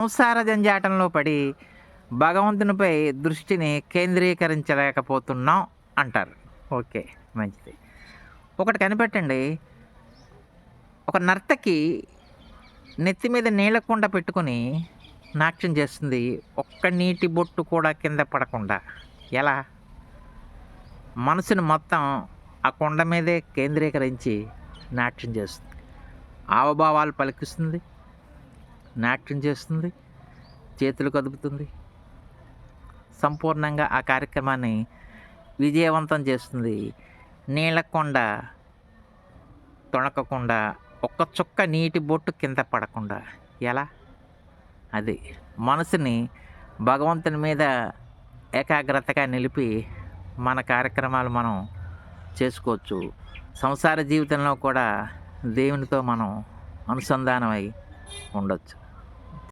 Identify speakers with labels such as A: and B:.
A: సంసార జంజాటంలో పడి భగవంతునిపై దృష్టిని కేంద్రీకరించలేకపోతున్నాం అంటారు. ఓకే మంచిది. ఒకటి కనిపెట్టండి. ఒక నర్తకి నెత్తి మీద నీళ్ళ కుండ నాట్యం చేస్తుంది. ఒక్క నీటి బొట్టు కూడా కింద పడకుండా. ఎలా? మనసుని మొత్తం ఆ కొండ మీదే కేంద్రీకరించి నాట్యం చేస్తుంది. ఆవభావాలు పలికిస్తుంది. నాట్యం చేస్తుంది చేతులు కదుపుతుంది. సంపూర్ణంగా ఆ కార్యక్రమాన్ని విజయవంతం చేస్తుంది. నీళ్ళకొండ తొణకకుండా ఒక్క చుక్క నీటి బొట్టు కింద పడకుండా. ఎలా? అది మనసుని భగవంతుని మీద ఏకాగ్రతగా నిలిపి మన కార్యక్రమాలు మనం చేసుకోవచ్చు. సంసార జీవితంలో కూడా దేవునితో మనం అనుసంధానమై ఉండొచ్చు